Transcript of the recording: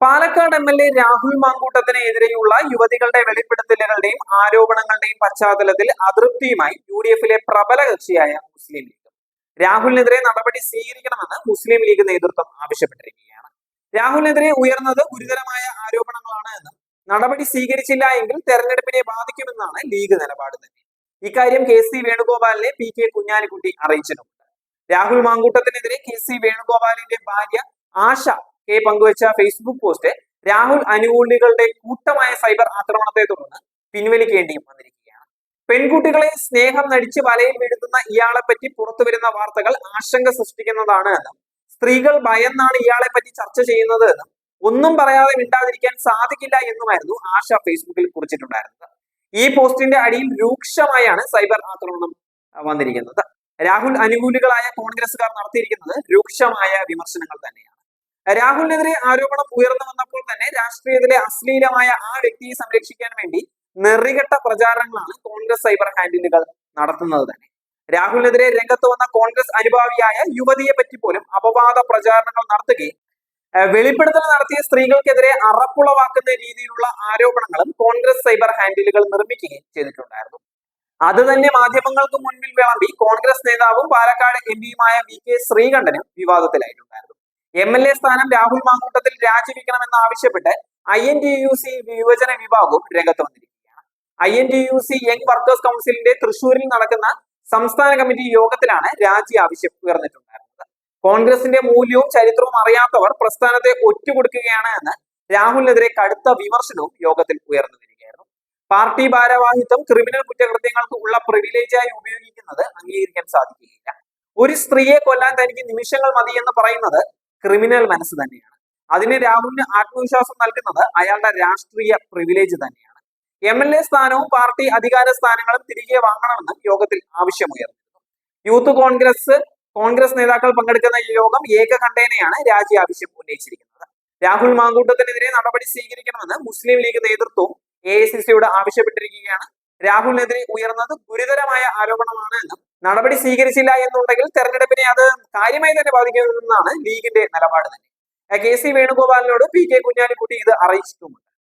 Palakkad M L A Rahul മാങ്കൂട്ടത്തിനെതിരെയുള്ള യുവതികളുടെ വെളിപ്പെടുത്തലുകളുടെയും ആരോപണങ്ങളുടെയും പശ്ചാത്തലത്തിൽ അതൃപ്തിയുമായി യു ഡി എഫിലെ പ്രബല കക്ഷിയായ മുസ്ലിം ലീഗ്. രാഹുലിനെതിരെ നടപടി സ്വീകരിക്കണമെന്ന് മുസ്ലിം ലീഗ് നേതൃത്വം ആവശ്യപ്പെട്ടിരിക്കുകയാണ്. രാഹുലിനെതിരെ ഉയർന്നത് ഗുരുതരമായ ആരോപണങ്ങളാണ് എന്നും നടപടി സ്വീകരിച്ചില്ല എങ്കിൽ തെരഞ്ഞെടുപ്പിനെ ബാധിക്കുമെന്നാണ് ലീഗ് നിലപാട് തന്നെ. ഇക്കാര്യം കെ സി വേണുഗോപാലിനെ പി കെ കുഞ്ഞാലിക്കുട്ടി അറിയിച്ചിട്ടുണ്ട്. രാഹുൽ മാങ്കൂട്ടത്തിനെതിരെ കെ സി വേണുഗോപാലിന്റെ ഭാര്യ ആശ കെ പങ്കുവച്ച ഫേസ്ബുക്ക് പോസ്റ്റ് രാഹുൽ അനുകൂലികളുടെ കൂട്ടമായ സൈബർ ആക്രമണത്തെ തുടർന്ന് പിൻവലിക്കേണ്ടിയും വന്നിരിക്കുകയാണ്. പെൺകുട്ടികളെ സ്നേഹം നടിച്ച് വലയിൽ വീഴ്ത്തുന്ന ഇയാളെ പറ്റി പുറത്തു വരുന്ന വാർത്തകൾ ആശങ്ക സൃഷ്ടിക്കുന്നതാണ് എന്നും സ്ത്രീകൾ ഭയന്നാണ് ഇയാളെ പറ്റി ചർച്ച ചെയ്യുന്നത് എന്നും ഒന്നും പറയാതെ മിണ്ടാതിരിക്കാൻ സാധിക്കില്ല എന്നുമായിരുന്നു ആശ ഫേസ്ബുക്കിൽ കുറിച്ചിട്ടുണ്ടായിരുന്നത്. ഈ പോസ്റ്റിന്റെ അടിയിൽ രൂക്ഷമായാണ് സൈബർ ആക്രമണം വന്നിരിക്കുന്നത്. രാഹുൽ അനുകൂലികളായ കോൺഗ്രസുകാർ നടത്തിയിരിക്കുന്നത് രൂക്ഷമായ വിമർശനങ്ങൾ തന്നെയാണ്. രാഹുലിനെതിരെ ആരോപണം ഉയർന്നു വന്നപ്പോൾ തന്നെ രാഷ്ട്രീയത്തിലെ അശ്ലീലമായ ആ വ്യക്തിയെ സംരക്ഷിക്കാൻ വേണ്ടി നെറികെട്ട പ്രചാരണങ്ങളാണ് കോൺഗ്രസ് സൈബർ ഹാൻഡിലുകൾ നടത്തുന്നത് തന്നെ. രാഹുലിനെതിരെ രംഗത്ത് വന്ന കോൺഗ്രസ് അനുഭാവിയായ യുവതിയെ പറ്റി പോലും അപവാദ പ്രചാരണങ്ങൾ നടത്തുകയും വെളിപ്പെടുത്തൽ നടത്തിയ സ്ത്രീകൾക്കെതിരെ അറപ്പുളവാക്കുന്ന രീതിയിലുള്ള ആരോപണങ്ങളും കോൺഗ്രസ് സൈബർ ഹാൻഡിലുകൾ നിർമ്മിക്കുകയും ചെയ്തിട്ടുണ്ടായിരുന്നു. അത് തന്നെ മാധ്യമങ്ങൾക്ക് മുൻപിൽ വിളമ്പി കോൺഗ്രസ് നേതാവും പാലക്കാട് എം പിയുമായ വി കെ ശ്രീകണ്ഠനും വിവാദത്തിലായിട്ടുണ്ടായിരുന്നു എം എൽ എ സ്ഥാനം രാഹുൽ മാങ്കൂട്ടത്തിൽ രാജിവെക്കണമെന്ന് ആവശ്യപ്പെട്ട് I N T U C യുവജന വിഭാഗവും രംഗത്ത് വന്നിരിക്കുകയാണ്. I N T U C young workers കൗൺസിലിന്റെ തൃശൂരിൽ നടക്കുന്ന സംസ്ഥാന കമ്മിറ്റി യോഗത്തിലാണ് രാജി ആവശ്യം ഉയർന്നിട്ടുണ്ടായിരുന്നത്. കോൺഗ്രസിന്റെ മൂല്യവും ചരിത്രവും അറിയാത്തവർ പ്രസ്ഥാനത്തെ ഒറ്റുകൊടുക്കുകയാണ് എന്ന് രാഹുലിനെതിരെ കടുത്ത വിമർശനവും യോഗത്തിൽ ഉയർന്നു വരികയായിരുന്നു. പാർട്ടി ഭാരവാഹിത്വം ക്രിമിനൽ കുറ്റകൃത്യങ്ങൾക്ക് ഉള്ള പ്രിവിലേജായി ഉപയോഗിക്കുന്നത് അംഗീകരിക്കാൻ സാധിക്കുകയില്ല. ഒരു സ്ത്രീയെ കൊല്ലാൻ തനിക്ക് നിമിഷങ്ങൾ മതി എന്ന് പറയുന്നത് ക്രിമിനൽ മനസ്സ് തന്നെയാണ്. അതിന് രാഹുലിന് ആത്മവിശ്വാസം നൽകുന്നത് അയാളുടെ രാഷ്ട്രീയ പ്രിവിലേജ് തന്നെയാണ്. എം എൽ എ സ്ഥാനവും പാർട്ടി അധികാര സ്ഥാനങ്ങളും തിരികെ വാങ്ങണമെന്നും യോഗത്തിൽ ആവശ്യമുയർന്നു. യൂത്ത് കോൺഗ്രസ് കോൺഗ്രസ് നേതാക്കൾ പങ്കെടുക്കുന്ന ഈ യോഗം ഏകകണ്ഠേനയാണ് രാജി ആവശ്യം ഉന്നയിച്ചിരിക്കുന്നത്. രാഹുൽ മാങ്കൂട്ടത്തിനെതിരെ നടപടി സ്വീകരിക്കണമെന്ന് മുസ്ലിം ലീഗ് നേതൃത്വവും എ ഐ സി സിയോട് ആവശ്യപ്പെട്ടിരിക്കുകയാണ്. രാഹുലിനെതിരെ ഉയർന്നത് ഗുരുതരമായ ആരോപണമാണ് എന്നും നടപടി സ്വീകരിച്ചില്ല എന്നുണ്ടെങ്കിൽ തെരഞ്ഞെടുപ്പിനെ അത് കാര്യമായി തന്നെ ബാധിക്കുമെന്നാണ് ലീഗിന്റെ നിലപാട് തന്നെ. കെ സി വേണുഗോപാലിനോട് പി കെ കുഞ്ഞാലിക്കുട്ടി ഇത് അറിയിച്ചിട്ടുമുണ്ട്.